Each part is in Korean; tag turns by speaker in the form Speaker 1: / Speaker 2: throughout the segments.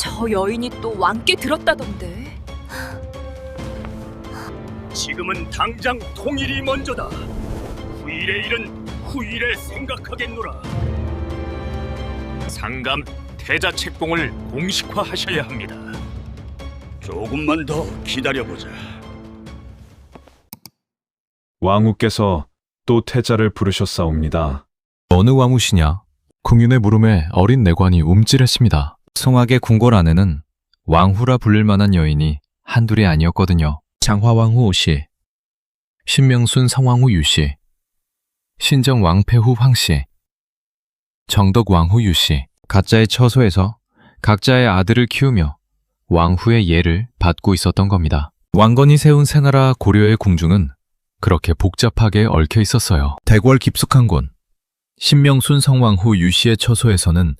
Speaker 1: 저 여인이 또 왕께 들었다던데.
Speaker 2: 지금은 당장 통일이 먼저다. 후일의 일은 후일에 생각하겠노라. 상감 태자 책봉을 공식화하셔야 합니다. 조금만 더 기다려보자.
Speaker 3: 왕후께서 또 태자를 부르셨사옵니다.
Speaker 4: 어느 왕후시냐? 궁윤의 물음에 어린 내관이 움찔했습니다. 송악의 궁궐 안에는 왕후라 불릴 만한 여인이 한둘이 아니었거든요. 장화왕후 오씨, 신명순 성왕후 유씨, 신정 왕패후 황씨, 정덕 왕후 유씨, 가짜의 처소에서 각자의 아들을 키우며 왕후의 예를 받고 있었던 겁니다. 왕건이 세운 새나라 고려의 궁중은 그렇게 복잡하게 얽혀 있었어요. 대궐 깊숙한 곳, 신명순 성왕후 유씨의 처소에서는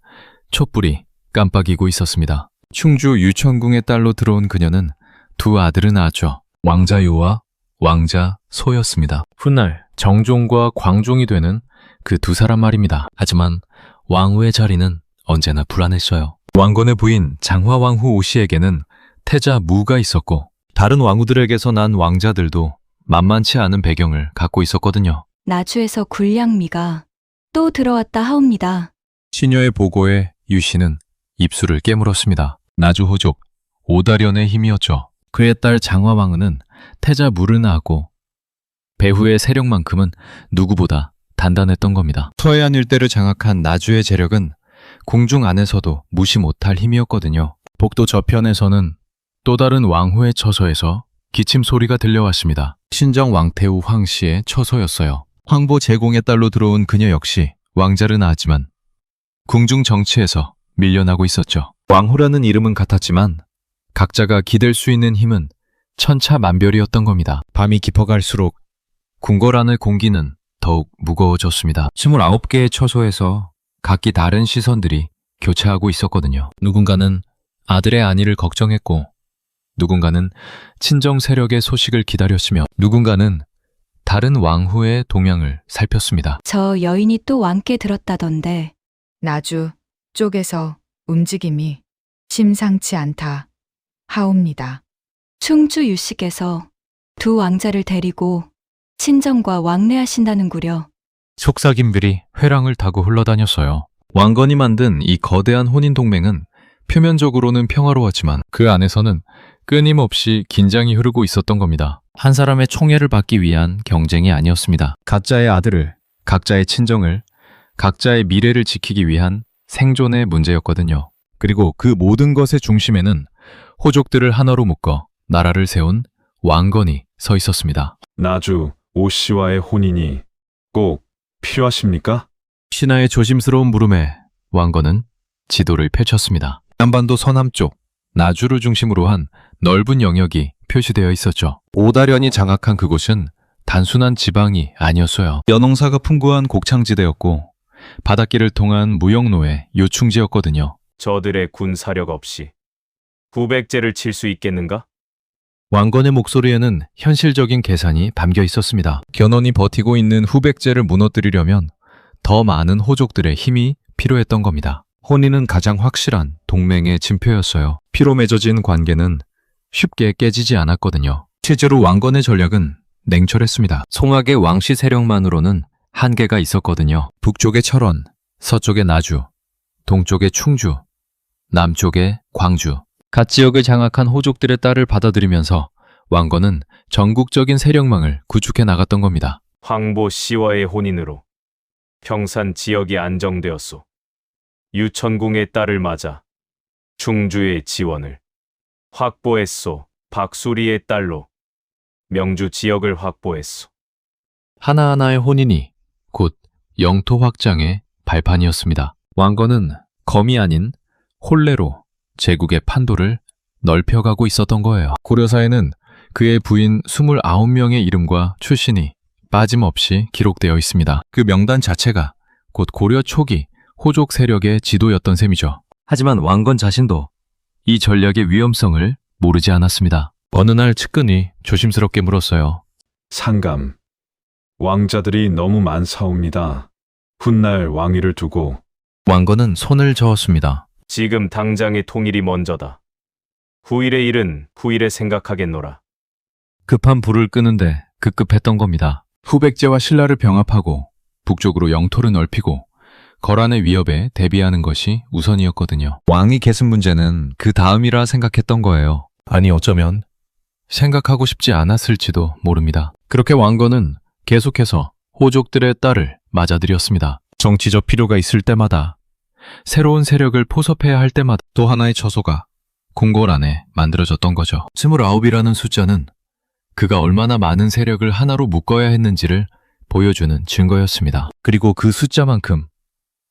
Speaker 4: 촛불이 깜빡이고 있었습니다. 충주 유천궁의 딸로 들어온 그녀는 두 아들을 낳았죠. 왕자유와 왕자 소였습니다. 훗날 정종과 광종이 되는 그 두 사람 말입니다. 하지만 왕후의 자리는 언제나 불안했어요. 왕건의 부인 장화왕후 오씨에게는 태자 무가 있었고 다른 왕후들에게서 난 왕자들도 만만치 않은 배경을 갖고 있었거든요.
Speaker 5: 나주에서 굴량미가 또 들어왔다 하옵니다.
Speaker 4: 시녀의 보고에 유 씨는 입술을 깨물었습니다. 나주 호족 오다련의 힘이었죠. 그의 딸 장화왕후는 태자 낳았고 배후의 세력만큼은 누구보다 단단했던 겁니다. 서해안 일대를 장악한 나주의 재력은 궁중 안에서도 무시 못할 힘이었거든요. 복도 저편에서는 또 다른 왕후의 처소에서 기침 소리가 들려왔습니다. 신정 왕태후 황씨의 처소였어요. 황보 제공의 딸로 들어온 그녀 역시 왕자를 낳았지만 궁중 정치에서 밀려나고 있었죠. 왕후라는 이름은 같았지만 각자가 기댈 수 있는 힘은 천차만별이었던 겁니다. 밤이 깊어갈수록 궁궐 안의 공기는 더욱 무거워졌습니다. 29개의 처소에서 각기 다른 시선들이 교차하고 있었거든요. 누군가는 아들의 안위를 걱정했고 누군가는 친정 세력의 소식을 기다렸으며 누군가는 다른 왕후의 동향을 살폈습니다.
Speaker 5: 저 여인이 또 왕께 들었다던데
Speaker 6: 나주 쪽에서 움직임이 심상치 않다 하옵니다.
Speaker 5: 충주 유씨께서 두 왕자를 데리고 친정과 왕래하신다는구려.
Speaker 4: 속삭임들이 회랑을 타고 흘러다녔어요. 왕건이 만든 이 거대한 혼인 동맹은 표면적으로는 평화로웠지만 그 안에서는 끊임없이 긴장이 흐르고 있었던 겁니다. 한 사람의 총애를 받기 위한 경쟁이 아니었습니다. 각자의 아들을, 각자의 친정을, 각자의 미래를 지키기 위한 생존의 문제였거든요. 그리고 그 모든 것의 중심에는 호족들을 하나로 묶어 나라를 세운 왕건이 서 있었습니다.
Speaker 3: 나주 오 씨와의 혼인이 꼭 필요하십니까?
Speaker 4: 신하의 조심스러운 물음에 왕건은 지도를 펼쳤습니다. 남반도 서남쪽 나주를 중심으로 한 넓은 영역이 표시되어 있었죠. 오다련이 장악한 그곳은 단순한 지방이 아니었어요. 연홍사가 풍부한 곡창지대였고 바닷길을 통한 무역로의 요충지였거든요.
Speaker 2: 저들의 군사력 없이 후백제를 칠 수 있겠는가?
Speaker 4: 왕건의 목소리에는 현실적인 계산이 담겨 있었습니다. 견훤이 버티고 있는 후백제를 무너뜨리려면 더 많은 호족들의 힘이 필요했던 겁니다. 혼인은 가장 확실한 동맹의 징표였어요. 피로 맺어진 관계는 쉽게 깨지지 않았거든요. 실제로 왕건의 전략은 냉철했습니다. 송악의 왕씨 세력만으로는 한계가 있었거든요. 북쪽의 철원, 서쪽의 나주, 동쪽의 충주, 남쪽의 광주. 각 지역을 장악한 호족들의 딸을 받아들이면서 왕건은 전국적인 세력망을 구축해 나갔던 겁니다.
Speaker 2: 황보 씨와의 혼인으로 평산 지역이 안정되었소. 유천궁의 딸을 맞아 충주의 지원을 확보했소. 박수리의 딸로 명주 지역을 확보했소.
Speaker 4: 하나하나의 혼인이 곧 영토 확장의 발판이었습니다. 왕건은 검이 아닌 혼례로 제국의 판도를 넓혀가고 있었던 거예요. 고려사에는 그의 부인 29명의 이름과 출신이 빠짐없이 기록되어 있습니다. 그 명단 자체가 곧 고려 초기 호족 세력의 지도였던 셈이죠. 하지만 왕건 자신도 이 전략의 위험성을 모르지 않았습니다. 어느 날 측근이 조심스럽게 물었어요.
Speaker 3: 상감. 왕자들이 너무 많사옵니다. 훗날 왕위를 두고
Speaker 4: 왕건은 손을 저었습니다.
Speaker 2: 지금 당장의 통일이 먼저다. 후일의 일은 후일에 생각하겠노라.
Speaker 4: 급한 불을 끄는데 급급했던 겁니다. 후백제와 신라를 병합하고 북쪽으로 영토를 넓히고 거란의 위협에 대비하는 것이 우선이었거든요. 왕위 계승 문제는 그 다음이라 생각했던 거예요. 아니 어쩌면 생각하고 싶지 않았을지도 모릅니다. 그렇게 왕건은 계속해서 호족들의 딸을 맞아들였습니다. 정치적 필요가 있을 때마다 새로운 세력을 포섭해야 할 때마다 또 하나의 처소가 궁궐 안에 만들어졌던 거죠. 29이라는 숫자는 그가 얼마나 많은 세력을 하나로 묶어야 했는지를 보여주는 증거였습니다. 그리고 그 숫자만큼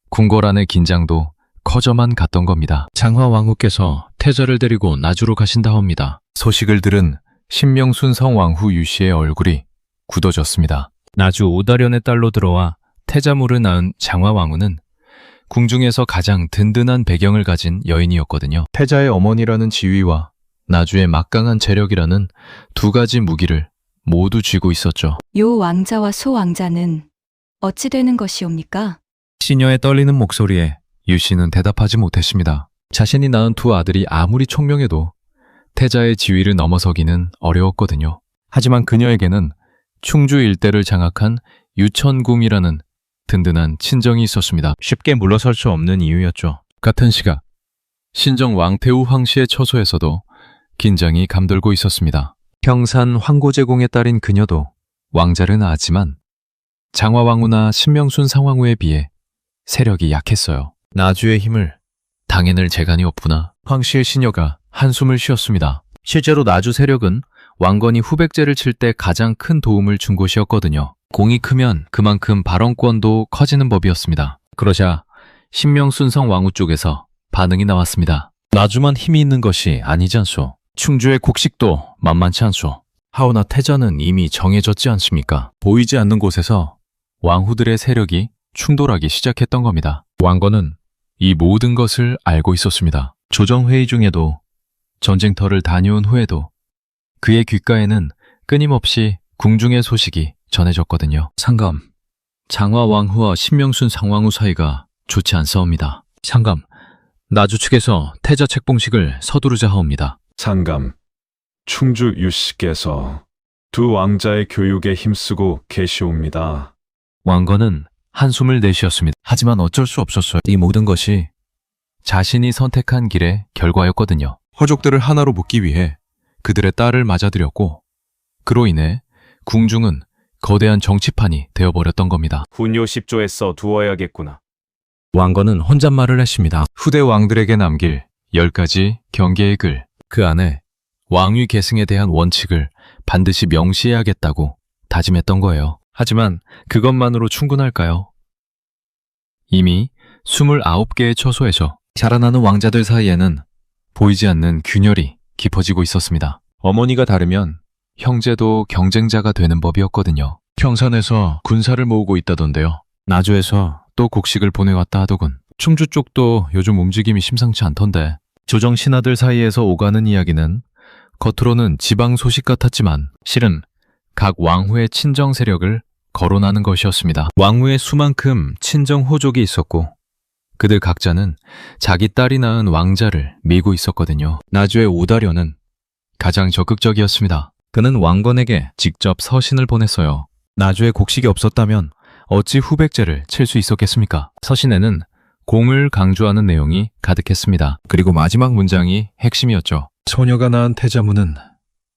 Speaker 4: 궁궐 안의 긴장도 커져만 갔던 겁니다. 장화 왕후께서 태자를 데리고 나주로 가신다옵니다. 소식을 들은 신명순 성왕후 유씨의 얼굴이 굳어졌습니다. 나주 오다련의 딸로 들어와 태자물을 낳은 장화 왕후는 궁중에서 가장 든든한 배경을 가진 여인이었거든요. 태자의 어머니라는 지위와 나주의 막강한 재력이라는 두 가지 무기를 모두 쥐고 있었죠.
Speaker 5: 요 왕자와 소 왕자는 어찌 되는 것이옵니까?
Speaker 4: 시녀의 떨리는 목소리에 유 씨는 대답하지 못했습니다. 자신이 낳은 두 아들이 아무리 총명해도 태자의 지위를 넘어서기는 어려웠거든요. 하지만 그녀에게는 충주 일대를 장악한 유천궁이라는 든든한 친정이 있었습니다. 쉽게 물러설 수 없는 이유였죠. 같은 시각 신정 왕태우 황씨의 처소에서도 긴장이 감돌고 있었습니다. 평산 황고제공의 딸인 그녀도 왕자를 낳았지만 장화왕후나 신명순 상왕후에 비해 세력이 약했어요. 나주의 힘을 당해낼 재간이 없구나. 황씨의 시녀가 한숨을 쉬었습니다. 실제로 나주 세력은 왕건이 후백제를 칠 때 가장 큰 도움을 준 곳이었거든요. 공이 크면 그만큼 발언권도 커지는 법이었습니다. 그러자 신명순성 왕후 쪽에서 반응이 나왔습니다. 나주만 힘이 있는 것이 아니지 않소. 충주의 곡식도 만만치 않소. 하오나 태자는 이미 정해졌지 않습니까? 보이지 않는 곳에서 왕후들의 세력이 충돌하기 시작했던 겁니다. 왕건은 이 모든 것을 알고 있었습니다. 조정회의 중에도 전쟁터를 다녀온 후에도 그의 귓가에는 끊임없이 궁중의 소식이 전해졌거든요. 상감, 장화 왕후와 신명순 상왕후 사이가 좋지 않사옵니다. 상감, 나주 측에서 태자 책봉식을 서두르자 하옵니다.
Speaker 3: 상감, 충주 유씨께서 두 왕자의 교육에 힘쓰고 계시옵니다.
Speaker 4: 왕건은 한숨을 내쉬었습니다. 하지만 어쩔 수 없었어요. 이 모든 것이 자신이 선택한 길의 결과였거든요. 허족들을 하나로 묶기 위해 그들의 딸을 맞아들였고 그로 인해 궁중은 거대한 정치판이 되어버렸던 겁니다.
Speaker 2: 훈요 10조에 써 두어야겠구나.
Speaker 4: 왕건은 혼잣말을 했습니다. 후대 왕들에게 남길 10가지 경계의 글. 그 안에 왕위 계승에 대한 원칙을 반드시 명시해야겠다고 다짐했던 거예요. 하지만 그것만으로 충분할까요? 이미 29개의 처소에서 자라나는 왕자들 사이에는 보이지 않는 균열이 깊어지고 있었습니다. 어머니가 다르면 형제도 경쟁자가 되는 법이었거든요. 평산에서 군사를 모으고 있다던데요. 나주에서 또 곡식을 보내왔다 하더군. 충주 쪽도 요즘 움직임이 심상치 않던데. 조정 신하들 사이에서 오가는 이야기는 겉으로는 지방 소식 같았지만 실은 각 왕후의 친정 세력을 거론하는 것이었습니다. 왕후의 수만큼 친정 호족이 있었고 그들 각자는 자기 딸이 낳은 왕자를 밀고 있었거든요. 나주의 오다려는 가장 적극적이었습니다. 그는 왕건에게 직접 서신을 보냈어요. 나주에 곡식이 없었다면 어찌 후백제를 칠 수 있었겠습니까? 서신에는 공을 강조하는 내용이 가득했습니다. 그리고 마지막 문장이 핵심이었죠. 소녀가 낳은 태자문은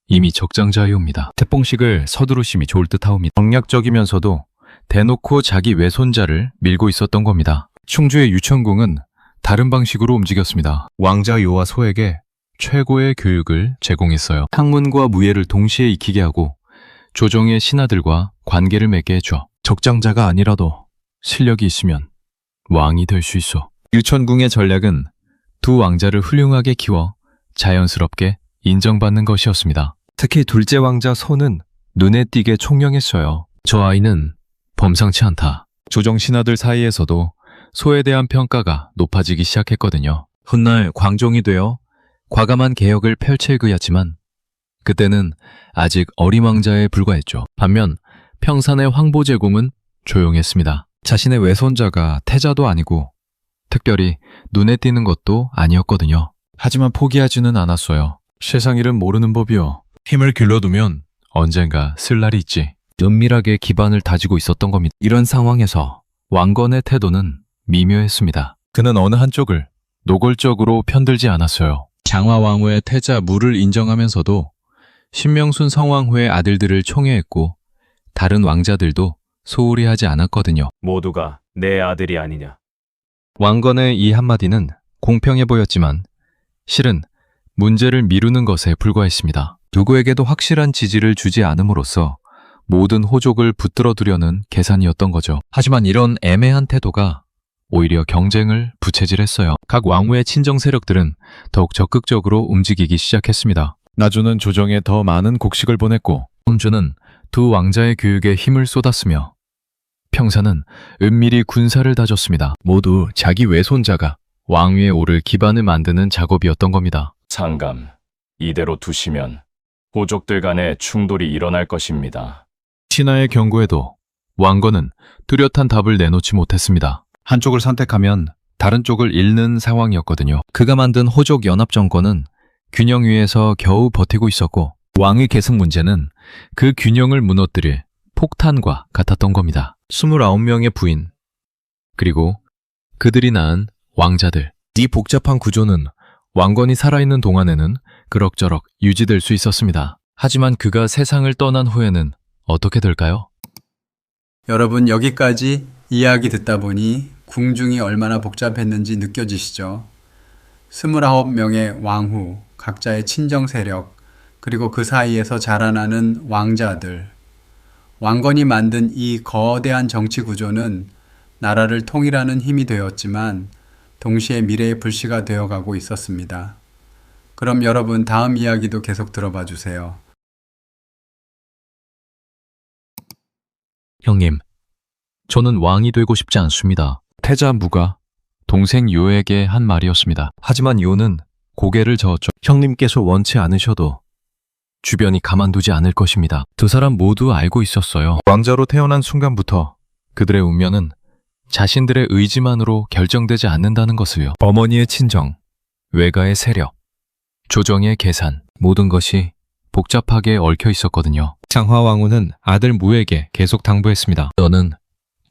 Speaker 4: 이미 적장자이옵니다. 태봉식을 서두르심이 좋을 듯하옵니다. 정략적이면서도 대놓고 자기 외손자를 밀고 있었던 겁니다. 충주의 유천궁은 다른 방식으로 움직였습니다. 왕자 요와 소에게 최고의 교육을 제공했어요. 학문과 무예를 동시에 익히게 하고 조정의 신하들과 관계를 맺게 해줘. 적장자가 아니라도 실력이 있으면 왕이 될 수 있어. 유천궁의 전략은 두 왕자를 훌륭하게 키워 자연스럽게 인정받는 것이었습니다. 특히 둘째 왕자 소는 눈에 띄게 총명했어요. 저 아이는 범상치 않다. 조정 신하들 사이에서도 소에 대한 평가가 높아지기 시작했거든요. 훗날 광종이 되어 과감한 개혁을 펼칠 그였지만 그때는 아직 어린 왕자에 불과했죠. 반면 평산의 황보 제공은 조용했습니다. 자신의 외손자가 태자도 아니고 특별히 눈에 띄는 것도 아니었거든요. 하지만 포기하지는 않았어요. 세상 일은 모르는 법이요. 힘을 길러두면 언젠가 쓸 날이 있지. 은밀하게 기반을 다지고 있었던 겁니다. 이런 상황에서 왕건의 태도는 미묘했습니다. 그는 어느 한쪽을 노골적으로 편들지 않았어요. 장화왕후의 태자 무를 인정하면서도 신명순 성왕후의 아들들을 총애했고 다른 왕자들도 소홀히 하지 않았거든요.
Speaker 2: 모두가 내 아들이 아니냐.
Speaker 4: 왕건의 이 한마디는 공평해 보였지만 실은 문제를 미루는 것에 불과했습니다. 누구에게도 확실한 지지를 주지 않음으로써 모든 호족을 붙들어 두려는 계산이었던 거죠. 하지만 이런 애매한 태도가 오히려 경쟁을 부채질했어요. 각 왕후의 친정 세력들은 더욱 적극적으로 움직이기 시작했습니다. 나주는 조정에 더 많은 곡식을 보냈고 혼주는 두 왕자의 교육에 힘을 쏟았으며 평사는 은밀히 군사를 다졌습니다. 모두 자기 외손자가 왕위에 오를 기반을 만드는 작업이었던 겁니다.
Speaker 2: 상감, 이대로 두시면 호족들 간의 충돌이 일어날 것입니다.
Speaker 4: 신하의 경고에도 왕건은 뚜렷한 답을 내놓지 못했습니다. 한쪽을 선택하면 다른 쪽을 잃는 상황이었거든요. 그가 만든 호족 연합 정권은 균형 위에서 겨우 버티고 있었고 왕의 계승 문제는 그 균형을 무너뜨릴 폭탄과 같았던 겁니다. 29명의 부인 그리고 그들이 낳은 왕자들 이 복잡한 구조는 왕건이 살아있는 동안에는 그럭저럭 유지될 수 있었습니다. 하지만 그가 세상을 떠난 후에는 어떻게 될까요?
Speaker 7: 여러분 여기까지 이야기 듣다 보니 궁중이 얼마나 복잡했는지 느껴지시죠? 29명의 왕후, 각자의 친정 세력, 그리고 그 사이에서 자라나는 왕자들. 왕건이 만든 이 거대한 정치 구조는 나라를 통일하는 힘이 되었지만 동시에 미래의 불씨가 되어가고 있었습니다. 그럼 여러분 다음 이야기도 계속 들어봐 주세요.
Speaker 4: 형님, 저는 왕이 되고 싶지 않습니다. 태자 무가 동생 요에게 한 말이었습니다. 하지만 요는 고개를 저었죠. 형님께서 원치 않으셔도 주변이 가만두지 않을 것입니다. 두 사람 모두 알고 있었어요. 왕자로 태어난 순간부터 그들의 운명은 자신들의 의지만으로 결정되지 않는다는 것을요. 어머니의 친정, 외가의 세력, 조정의 계산, 모든 것이 복잡하게 얽혀 있었거든요. 장화왕후는 아들 무에게 계속 당부했습니다. 너는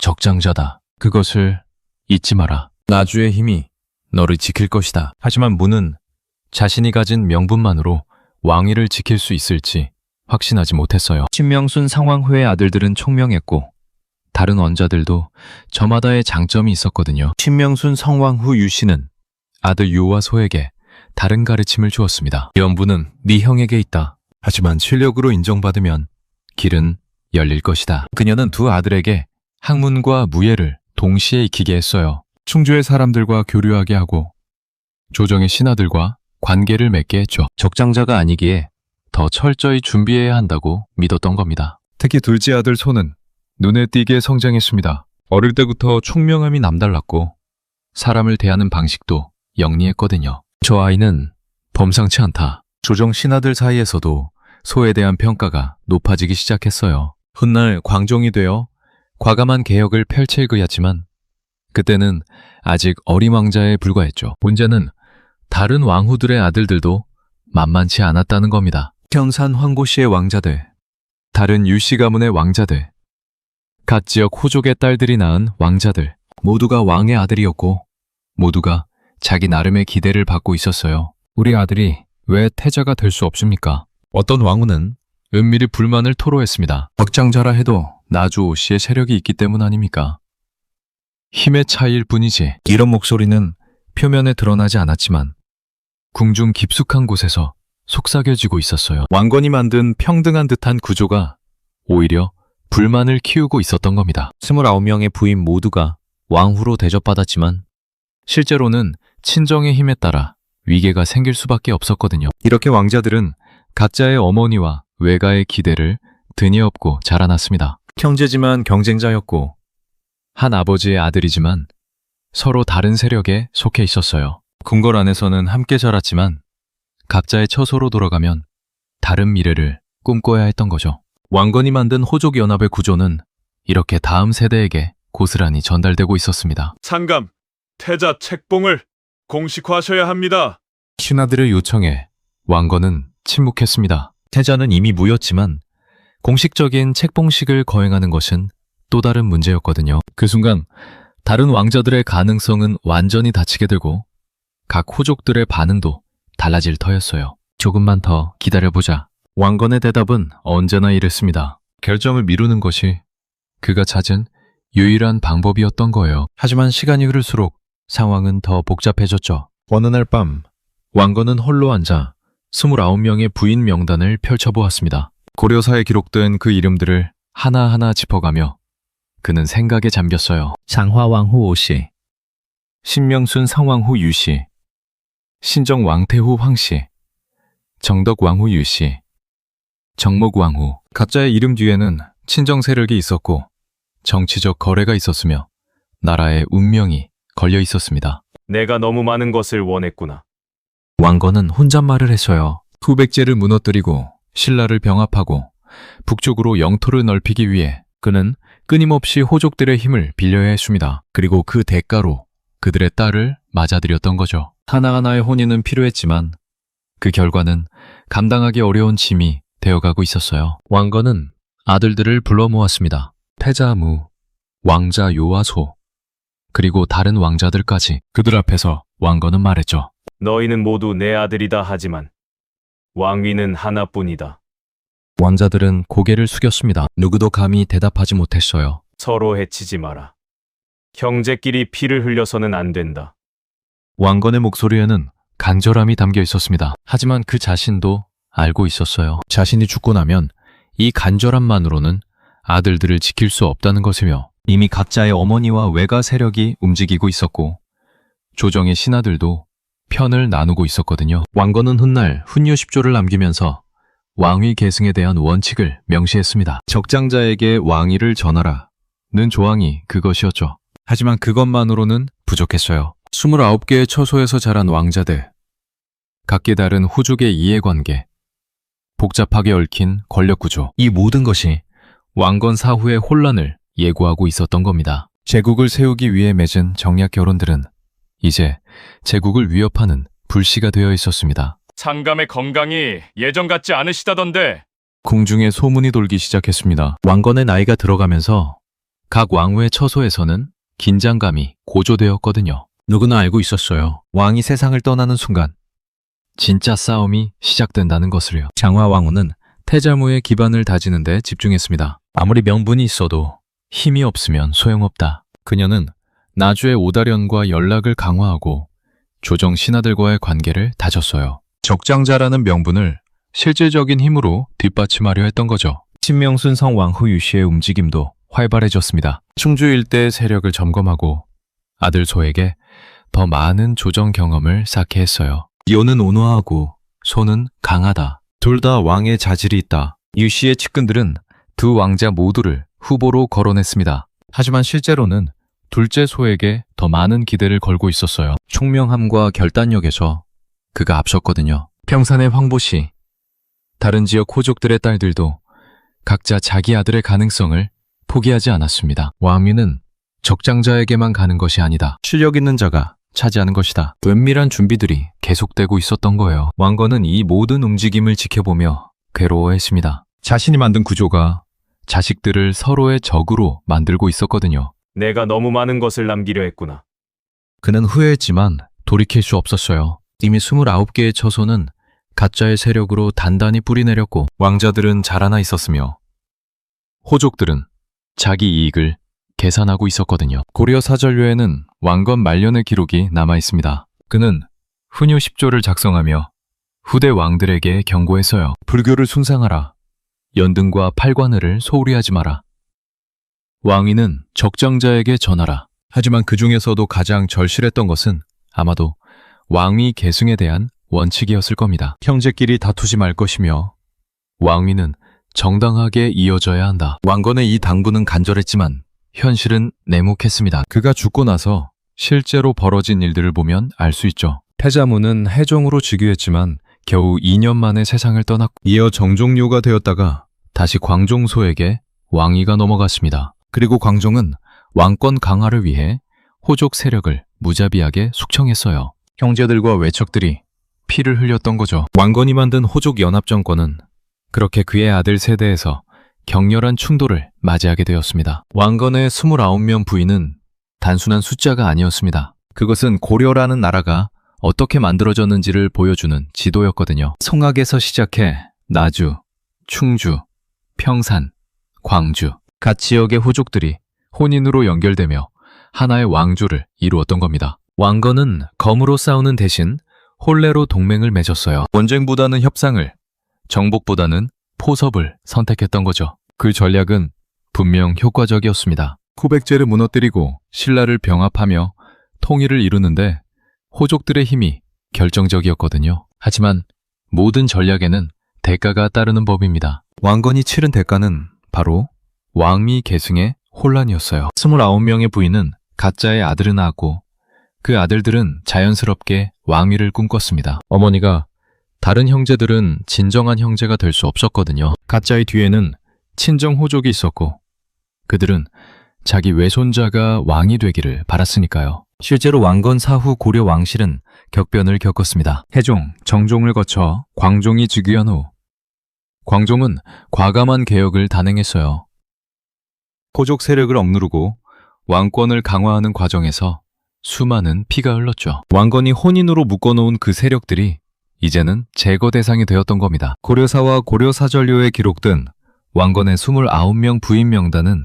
Speaker 4: 적장자다. 그것을 잊지 마라. 나주의 힘이 너를 지킬 것이다. 하지만 무는 자신이 가진 명분만으로 왕위를 지킬 수 있을지 확신하지 못했어요. 신명순 상왕후의 아들들은 총명했고 다른 원자들도 저마다의 장점이 있었거든요. 신명순 성왕후 유씨는 아들 유와 소에게 다른 가르침을 주었습니다. 연부는 네 형에게 있다. 하지만 실력으로 인정받으면 길은 열릴 것이다. 그녀는 두 아들에게 학문과 무예를 동시에 익히게 했어요. 충주의 사람들과 교류하게 하고 조정의 신하들과 관계를 맺게 했죠. 적장자가 아니기에 더 철저히 준비해야 한다고 믿었던 겁니다. 특히 둘째 아들 소는 눈에 띄게 성장했습니다. 어릴 때부터 총명함이 남달랐고 사람을 대하는 방식도 영리했거든요. 저 아이는 범상치 않다. 조정 신하들 사이에서도 소에 대한 평가가 높아지기 시작했어요. 훗날 광종이 되어 과감한 개혁을 펼칠 그였지만 그때는 아직 어린 왕자에 불과했죠. 문제는 다른 왕후들의 아들들도 만만치 않았다는 겁니다. 현산 황고씨의 왕자들, 다른 유씨 가문의 왕자들, 각 지역 호족의 딸들이 낳은 왕자들, 모두가 왕의 아들이었고 모두가 자기 나름의 기대를 받고 있었어요. 우리 아들이 왜 태자가 될 수 없습니까? 어떤 왕후는 은밀히 불만을 토로했습니다. 적장자라 해도 나주 씨의 세력이 있기 때문 아닙니까? 힘의 차이일 뿐이지. 이런 목소리는 표면에 드러나지 않았지만 궁중 깊숙한 곳에서 속삭여지고 있었어요. 왕건이 만든 평등한 듯한 구조가 오히려 불만을 키우고 있었던 겁니다. 29명의 부인 모두가 왕후로 대접받았지만 실제로는 친정의 힘에 따라 위계가 생길 수밖에 없었거든요. 이렇게 왕자들은 각자의 어머니와 외가의 기대를 드니 업고 자라났습니다. 형제지만 경쟁자였고 한 아버지의 아들이지만 서로 다른 세력에 속해 있었어요. 궁궐 안에서는 함께 자랐지만 각자의 처소로 돌아가면 다른 미래를 꿈꿔야 했던 거죠. 왕건이 만든 호족 연합의 구조는 이렇게 다음 세대에게 고스란히 전달되고 있었습니다.
Speaker 2: 상감,
Speaker 3: 태자 책봉을 공식화하셔야 합니다.
Speaker 4: 신하들의 요청에 왕건은 침묵했습니다. 태자는 이미 무였지만 공식적인 책봉식을 거행하는 것은 또 다른 문제였거든요. 그 순간 다른 왕자들의 가능성은 완전히 닫히게 되고 각 호족들의 반응도 달라질 터였어요. 조금만 더 기다려보자. 왕건의 대답은 언제나 이랬습니다. 결정을 미루는 것이 그가 찾은 유일한 방법이었던 거예요. 하지만 시간이 흐를수록 상황은 더 복잡해졌죠. 어느 날 밤, 왕건은 홀로 앉아 29명의 부인 명단을 펼쳐보았습니다. 고려사에 기록된 그 이름들을 하나하나 짚어가며 그는 생각에 잠겼어요. 장화왕후 오씨, 신명순 상왕후 유씨, 신정 왕태후 황씨, 정덕 왕후 유씨, 정목 왕후. 각자의 이름 뒤에는 친정 세력이 있었고 정치적 거래가 있었으며 나라의 운명이 걸려 있었습니다.
Speaker 2: 내가 너무 많은 것을 원했구나.
Speaker 4: 왕건은 혼잣말을 했어요. 후백제를 무너뜨리고 신라를 병합하고 북쪽으로 영토를 넓히기 위해 그는 끊임없이 호족들의 힘을 빌려야 했습니다. 그리고 그 대가로 그들의 딸을 맞아들였던 거죠. 하나하나의 혼인은 필요했지만 그 결과는 감당하기 어려운 짐이 되어가고 있었어요. 왕건은 아들들을 불러 모았습니다. 태자무, 왕자 요아소, 그리고 다른 왕자들까지 그들 앞에서 왕건은 말했죠.
Speaker 2: 너희는 모두 내 아들이다 하지만 왕위는 하나뿐이다.
Speaker 4: 왕자들은 고개를 숙였습니다. 누구도 감히 대답하지 못했어요.
Speaker 2: 서로 해치지 마라. 형제끼리 피를 흘려서는 안 된다.
Speaker 4: 왕건의 목소리에는 간절함이 담겨 있었습니다. 하지만 그 자신도 알고 있었어요. 자신이 죽고 나면 이 간절함만으로는 아들들을 지킬 수 없다는 것이며 이미 각자의 어머니와 외가 세력이 움직이고 있었고 조정의 신하들도 편을 나누고 있었거든요. 왕건은 훗날 훈유 10조를 남기면서 왕위 계승에 대한 원칙을 명시했습니다. 적장자에게 왕위를 전하라 는 조항이 그것이었죠. 하지만 그것만으로는 부족했어요. 29개의 처소에서 자란 왕자들, 각기 다른 후족의 이해관계, 복잡하게 얽힌 권력구조, 이 모든 것이 왕건 사후의 혼란을 예고하고 있었던 겁니다. 제국을 세우기 위해 맺은 정략 결혼들은 이제 제국을 위협하는 불씨가 되어 있었습니다.
Speaker 2: 상감의 건강이 예전 같지 않으시다던데.
Speaker 4: 궁중에 소문이 돌기 시작했습니다. 왕건의 나이가 들어가면서 각 왕후의 처소에서는 긴장감이 고조되었거든요. 누구나 알고 있었어요. 왕이 세상을 떠나는 순간 진짜 싸움이 시작된다는 것을요. 장화 왕후는 태자무의 기반을 다지는 데 집중했습니다. 아무리 명분이 있어도 힘이 없으면 소용없다. 그녀는 나주의 오다련과 연락을 강화하고 조정 신하들과의 관계를 다졌어요. 적장자라는 명분을 실질적인 힘으로 뒷받침하려 했던 거죠. 신명순 성 왕후 유씨의 움직임도 활발해졌습니다. 충주 일대의 세력을 점검하고 아들 소에게 더 많은 조정 경험을 쌓게 했어요. 요는 온화하고 소는 강하다. 둘 다 왕의 자질이 있다. 유 씨의 측근들은 두 왕자 모두를 후보로 거론했습니다. 하지만 실제로는 둘째 소에게 더 많은 기대를 걸고 있었어요. 총명함과 결단력에서 그가 앞섰거든요. 평산의 황보 씨, 다른 지역 호족들의 딸들도 각자 자기 아들의 가능성을 포기하지 않았습니다. 왕위는 적장자에게만 가는 것이 아니다. 실력 있는 자가 차지하는 것이다. 은밀한 준비들이 계속되고 있었던 거예요. 왕건은 이 모든 움직임을 지켜보며 괴로워했습니다. 자신이 만든 구조가 자식들을 서로의 적으로 만들고 있었거든요.
Speaker 2: 내가 너무 많은 것을 남기려 했구나.
Speaker 4: 그는 후회했지만 돌이킬 수 없었어요. 이미 29개의 처소는 가짜의 세력으로 단단히 뿌리내렸고 왕자들은 자라나 있었으며 호족들은 자기 이익을 계산하고 있었거든요. 고려 사전료에는 왕건 말년의 기록이 남아 있습니다. 그는 훈유 10조를 작성하며 후대 왕들에게 경고했어요. 불교를 숭상하라. 연등과 팔관을을 소홀히 하지 마라. 왕위는 적장자에게 전하라. 하지만 그 중에서도 가장 절실했던 것은 아마도 왕위 계승에 대한 원칙이었을 겁니다. 형제끼리 다투지 말 것이며 왕위는 정당하게 이어져야 한다. 왕건의 이 당부는 간절했지만 현실은 냉혹했습니다. 그가 죽고 나서 실제로 벌어진 일들을 보면 알 수 있죠. 태자무는 해종으로 즉위했지만 겨우 2년 만에 세상을 떠났고 이어 정종료가 되었다가 다시 광종소에게 왕위가 넘어갔습니다. 그리고 광종은 왕권 강화를 위해 호족 세력을 무자비하게 숙청했어요. 형제들과 외척들이 피를 흘렸던 거죠. 왕건이 만든 호족 연합 정권은 그렇게 그의 아들 세대에서 격렬한 충돌을 맞이하게 되었습니다. 왕건의 29명 부인은 단순한 숫자가 아니었습니다. 그것은 고려라는 나라가 어떻게 만들어졌는지를 보여주는 지도였거든요. 송악에서 시작해 나주, 충주, 평산, 광주, 각 지역의 호족들이 혼인으로 연결되며 하나의 왕조를 이루었던 겁니다. 왕건은 검으로 싸우는 대신 혼례로 동맹을 맺었어요. 원쟁보다는 협상을, 정복보다는 포섭을 선택했던 거죠. 그 전략은 분명 효과적이었습니다. 쿠백제를 무너뜨리고 신라를 병합하며 통일을 이루는데 호족들의 힘이 결정적이었거든요. 하지만 모든 전략에는 대가가 따르는 법입니다. 왕건이 치른 대가는 바로 왕미 계승의 혼란이었어요. 29명의 부인은 가짜의 아들을 낳았고 그 아들들은 자연스럽게 왕위를 꿈꿨습니다. 어머니가 다른 형제들은 진정한 형제가 될 수 없었거든요. 가짜의 뒤에는 친정 호족이 있었고 그들은 자기 외손자가 왕이 되기를 바랐으니까요. 실제로 왕건 사후 고려 왕실은 격변을 겪었습니다. 해종, 정종을 거쳐 광종이 즉위한 후 광종은 과감한 개혁을 단행했어요. 호족 세력을 억누르고 왕권을 강화하는 과정에서 수많은 피가 흘렀죠. 왕건이 혼인으로 묶어놓은 그 세력들이 이제는 제거 대상이 되었던 겁니다. 고려사와 고려사전료에 기록된 왕건의 29명 부인 명단은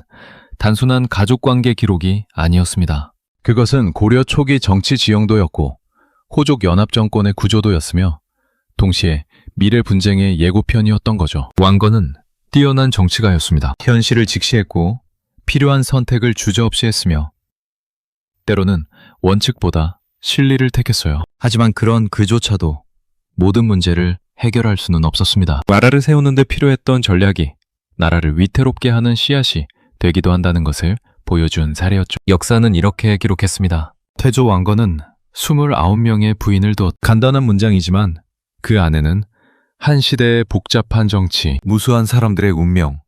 Speaker 4: 단순한 가족관계 기록이 아니었습니다. 그것은 고려 초기 정치 지형도였고 호족 연합 정권의 구조도였으며 동시에 미래 분쟁의 예고편이었던 거죠. 왕건은 뛰어난 정치가였습니다. 현실을 직시했고 필요한 선택을 주저없이 했으며 때로는 원칙보다 실리를 택했어요. 하지만 그런 그조차도 모든 문제를 해결할 수는 없었습니다. 나라를 세우는데 필요했던 전략이 나라를 위태롭게 하는 씨앗이 되기도 한다는 것을 보여준 사례였죠. 역사는 이렇게 기록했습니다. 태조 왕건은 29명의 부인을 뒀 간단한 문장이지만 그 안에는 한 시대의 복잡한 정치, 무수한 사람들의 운명,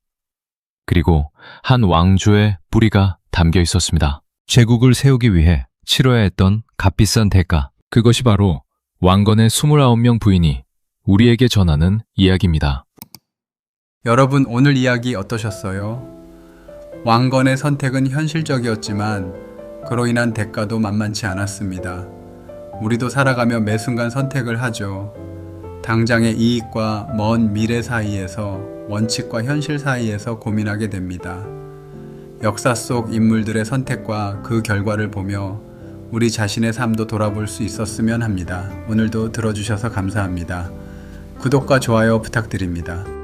Speaker 4: 그리고 한 왕조의 뿌리가 담겨 있었습니다. 제국을 세우기 위해 치러야 했던 값비싼 대가. 그것이 바로 왕건의 29명 부인이 우리에게 전하는 이야기입니다.
Speaker 7: 여러분 오늘 이야기 어떠셨어요? 왕건의 선택은 현실적이었지만 그로 인한 대가도 만만치 않았습니다. 우리도 살아가며 매 순간 선택을 하죠. 당장의 이익과 먼 미래 사이에서 원칙과 현실 사이에서 고민하게 됩니다. 역사 속 인물들의 선택과 그 결과를 보며 우리 자신의 삶도 돌아볼 수 있었으면 합니다. 오늘도 들어주셔서 감사합니다. 구독과 좋아요 부탁드립니다.